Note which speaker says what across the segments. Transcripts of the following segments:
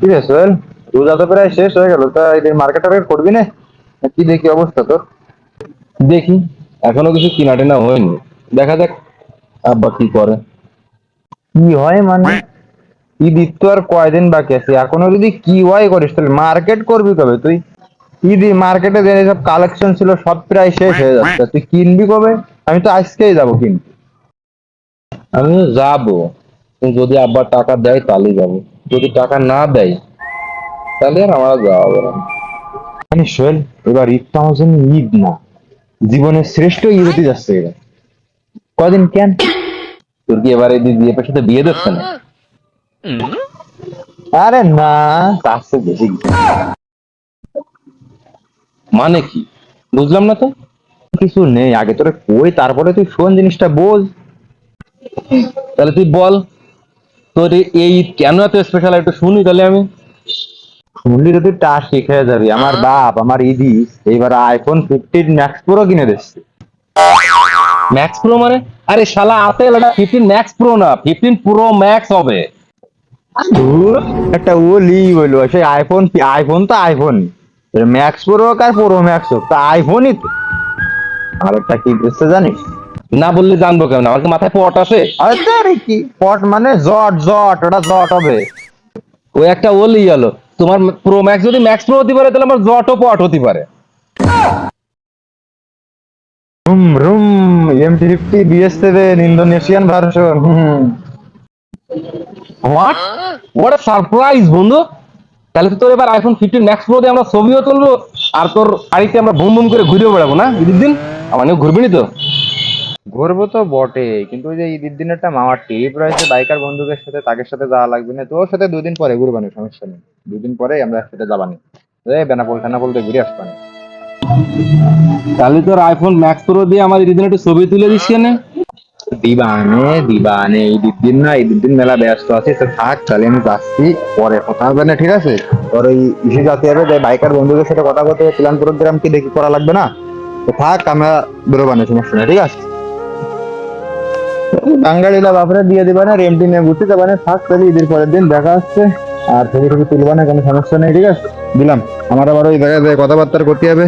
Speaker 1: কি রে সোহেল? রোজা তো প্রায় শেষ হয়ে গেল। তা এদের মার্কেট টার্গেট করবি না? কি দেখি অবস্থা তোর?
Speaker 2: দেখি। এখনও কিছু কিনা টেনা হয়নি। দেখা যাক আব্বা কি করে।
Speaker 1: কি হয় মানে? ঈদ ঈদ তো আর কয়দিন বাকি আছে? এখনও যদি কি হয় করিস তাহলে মার্কেট করবি কবে তুই? ঈদ মার্কেটে যে সব কালেকশন ছিল সব প্রায় শেষ হয়ে যাচ্ছে। তুই কিনবি কবে? আমি তো আজকেই যাব কিনতে।
Speaker 2: আমি যাব। যদি আব্বা টাকা দেয় তাহলে যাব। যদি টাকা না দেয় তাহলে আর আমার যাওয়া হবে না।
Speaker 1: মানে সোহেল এবার ঈদটা আমার জন্য ঈদ না। জীবনের শ্রেষ্ঠ ঈদ হতে যাচ্ছে এবার। কদিন কেন?
Speaker 2: তোর কি এবারে দিদি এর সাথে বিয়ে দিচ্ছে না?
Speaker 1: আরে না। তার চেয়ে বেশি
Speaker 2: মানে কি? বুঝলাম না তো?
Speaker 1: কিছু নেই আগে তোরে কই তারপরে তুই শোন জিনিসটা বোঝ
Speaker 2: তাহলে তুই বল। তোর এই কেন এত স্পেশাল একটু শুনি তাহলে আমি।
Speaker 1: শুনলি তো তুই টা শিখে যাবি। আমার বাপ আমার ইদি এইবার আইফোন ফিফটিন ম্যাক্স প্রো কিনে দিচ্ছে।
Speaker 2: ম্যাক্স প্রো মানে? আরে শালা আছে এটা ফিফটিন ম্যাক্স প্রো না ফিফটিন প্রো ম্যাক্স হবে।
Speaker 1: একটা ওলি বলল সেই আইফোন আইফোন তো আইফোন ম্যাক্স প্রো হোক আর প্রো ম্যাক্স হোক তা আইফোনই তো। আর একটা কি দিচ্ছে জানিস?
Speaker 2: না বললে জানব কেমন? আমার কি মাথায় পট আসে?
Speaker 1: আরে কি? পট মানে জট জট ওটা জট হবে।
Speaker 2: ওই একটা ওলি গেল তোমার প্রো ম্যাক্স যদি ম্যাক্স প্রো হতে পারে তাহলে আমার জটও পট হতে পারে।
Speaker 1: Room room M fifty B S seven Indonesian version
Speaker 2: what what surprise বন্ধু। তাহলে তো তোর এবার আইফোন ফিফটিন ম্যাক্স প্রো দিয়ে আমরা ছবিও তুলবো আর তোর গাড়িতে আমরা বুম বুম করে ঘুরেও বেড়াবো না? ঈদের দিন? আমার নিয়ে ঘুরবি নি তো?
Speaker 1: ঘুরবো তো বটে কিন্তু ওই যে ঈদের দিন একটা মামার টিপ রয়েছে বাইকার বন্ধুদের সাথে তাদের সাথে যাওয়া লাগবে না তোর সাথে দুদিন পরে ঘুরবানি সমস্যা নেই। দুদিন পরে আমরা একসাথে যাবানি এ বেনাপোল টানাপোল দিয়ে ঘুরে আসবানি
Speaker 2: তাহলে তোর আইফোন ম্যাক্স প্রো দিয়ে আমার ঈদের দিন একটু ছবি তুলে দিস কেন?
Speaker 1: দিবানে দিবানে ঈদের দিন না ঈদের দিন মেলা ব্যস্ত আছি তো থাক তাহলে আমি যাচ্ছি পরে কথা হবে না ঠিক আছে? তোর ওই ইস্যু যাতে হবে যে বাইকার বন্ধুদের সাথে কথা বলতে প্ল্যান প্রোগ্রাম কি দেখি করা লাগবে না? তো থাক আমরা বেরোবানি সমস্যা নেই ঠিক আছে? বাঙালিরা বাপরে দিয়ে দিবা না রেমটি নিয়ে ঘুরতে যাবা না। থাক তাহলে ঈদের পরের দিন দেখা হচ্ছে। আর ছবি টবি তুলবা না, কোনো সমস্যা নেই, ঠিক আছে? দিলাম। আমার আবার ওই জায়গায় যেয়ে কথাবার্তা করতে হবে।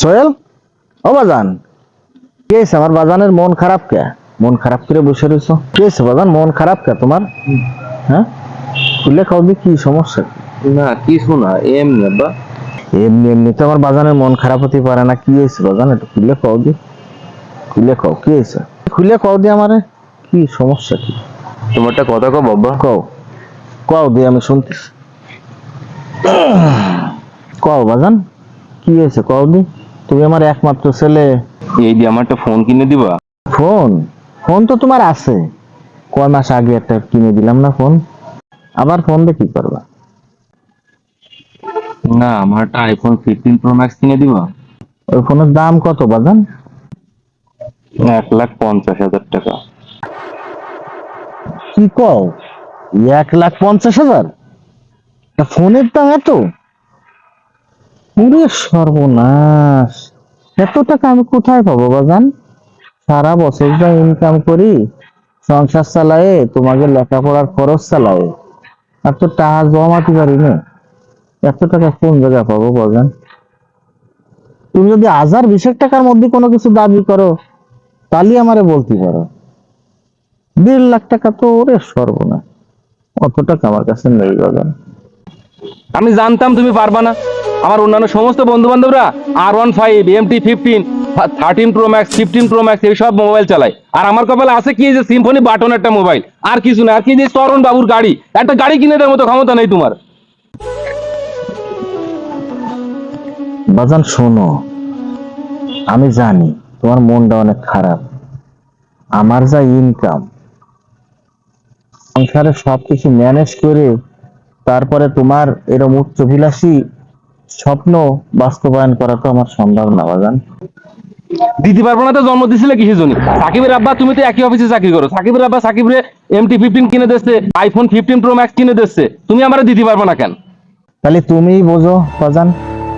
Speaker 3: সোহেল? ও বাজান। কে আমার বাজানের মন খারাপ কে? মন খারাপ করে বসে রয়েছো কে হয়েছে বাজান? মন খারাপ কে তোমার? হ্যাঁ? খুলে খাও দি কি? সমস্যা
Speaker 2: না কিছু না এমনি বা।
Speaker 3: এমনি এমনি তো আমার বাজানের মন খারাপ হতে পারে না কি হয়েছে বাজান? একটু খুলে খাও দি। খুলে খাও কি হয়েছে? খুলে খাও দি আমারে। কি সমস্যা কি?
Speaker 2: তোমার একটা কথা কো বাবা।
Speaker 3: কও। কও দি আমি শুনতেছি। কও বাজান কি হয়েছে? কও দি। তুমি আমার একমাত্র ছেলে।
Speaker 2: এই দিয়ে আমার একটা ফোন কিনে দিবা।
Speaker 3: ফোন? ফোন তো তোমার আছে। কয় মাস আগে একটা কিনে দিলাম না ফোন। আবার ফোন দিয়ে কি করবা?
Speaker 2: না আমার একটা আইফোন ফিফটিন প্রো ম্যাক্স কিনে দিবা।
Speaker 3: ওই ফোনের দাম কত বাজান?
Speaker 2: এক লাখ পঞ্চাশ হাজার টাকা।
Speaker 3: কি কও? এক লাখ পঞ্চাশ হাজার? ফোনের দাম এত? পুরে সর্বনাশ। এত টাকা আমি কোথায় পাবো বাজান? সারা বছর যা ইনকাম করি, সংসার চালায়ে, তোমাকে লেখাপড়ার খরচ চালায়ে। আর তো টাকা জমাতে পারি না এত টাকা কোন জায়গা পাবো বাজান তুমি যদি হাজার বিশেক টাকার মধ্যে কোনো কিছু দাবি করো, তাহলে আমারে বলতে পারো। দেড় লাখ টাকা তো ওরে সর্বনাশ। অত টাকা আমার কাছে নেই বাজান
Speaker 2: আমি জানতাম তুমি পারবা না। আমার অন্যান্য সমস্ত বন্ধু বান্ধবরা আর one five M T fifteen thirteen pro max fifteen pro max এইসব মোবাইল চালায়। আর আমার কপালে আছে কি যে সিম্ফনি বাটন একটা মোবাইল আর কিছু না, আর কি যে চরণ বাবুর গাড়ি? একটা গাড়ি কিনে দেওয়ার মতো ক্ষমতা নেই তোমার।
Speaker 3: বাজান, শোনো। আমি জানি তোমার মনটা অনেক খারাপ। আমার যা ইনকাম সংসারে সবকিছু ম্যানেজ করে তারপরে তোমার এরকম উচ্চভিলাষী স্বপ্ন বাস্তবায়ন করা তো আমার সম্ভব না, বাজান।
Speaker 2: দিতে পারব না তো, জন্ম দিছিলে কিসের জন্য? সাকিবের আব্বা, তুমি তো একই অফিসে চাকরি করো। সাকিবের আব্বা সাকিবরে এমটি ফিফটিন কিনে দিচ্ছে আইফোন ফিফটিন প্রো ম্যাক্স কিনে দিচ্ছে তুমি আমার দিতে পারব না কেন?
Speaker 3: তাহলে তুমিই বোঝো বাজান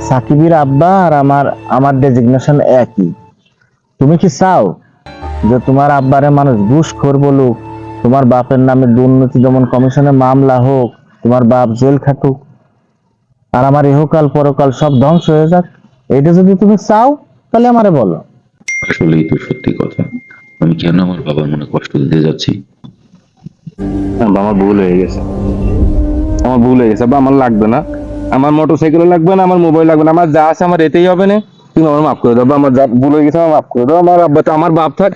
Speaker 3: সাকিবের আব্বা আর আমার আমার ডেজিগনেশন একই। তুমি কি চাও যে তোমার আব্বারে মানুষ ঘুষ খোর বলুক, তোমার বাপের নামে দুর্নীতি দমন কমিশনে মামলা হোক, তোমার বাপ জেল খাটুক, আর আমার ইহকাল পরকাল সব ধ্বংস হয়ে যাক? এইটা যদি তুমি চাও, তাহলে আমারে বলো।
Speaker 4: আসলেই তো সত্যি কথা। আমি কেন আমার বাবার মনে কষ্ট দিতে যাচ্ছি?
Speaker 2: আমার ভুল হয়ে গেছে। আমার ভুল হয়ে গেছে আমার লাগবে না। আমার মোটরসাইকেলও লাগবে না আমার মোবাইল লাগবে না। আমার যা আছে আমার এতেই হবে না। তুমি আমার মাফ করে দাও আমার যা ভুল হয়ে গেছে আমার মাফ করে দাও। আমার আব্বা তো আমার বাপ থাক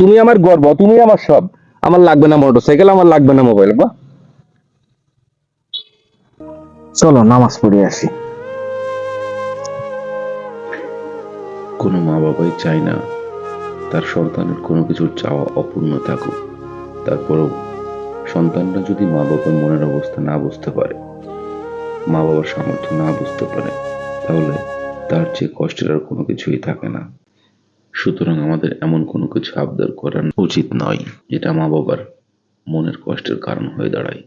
Speaker 2: তুমি আমার গর্ব তুমি আমার সব। আমার লাগবে না মোটর সাইকেল আমার লাগবে না মোবাইল বা?
Speaker 3: চলো নামাজ পড়ে আসি।
Speaker 4: কোনো মা বাবাই চায় না তার সন্তানের কোনো কিছুর চাওয়া অপূর্ণ থাকুক। তারপরেও সন্তানরা যদি মা বাবার মনের অবস্থা না বুঝতে পারে মা বাবার সামর্থ্য না বুঝতে পারে, তাহলে তার চেয়ে কষ্টের আর কোনো কিছুই থাকে না। সুতরাং আমাদের এমন কোনো কিছু আবদার করা উচিত নয়, যেটা মা বাবার মনের কষ্টের কারণ হয়ে দাঁড়ায়।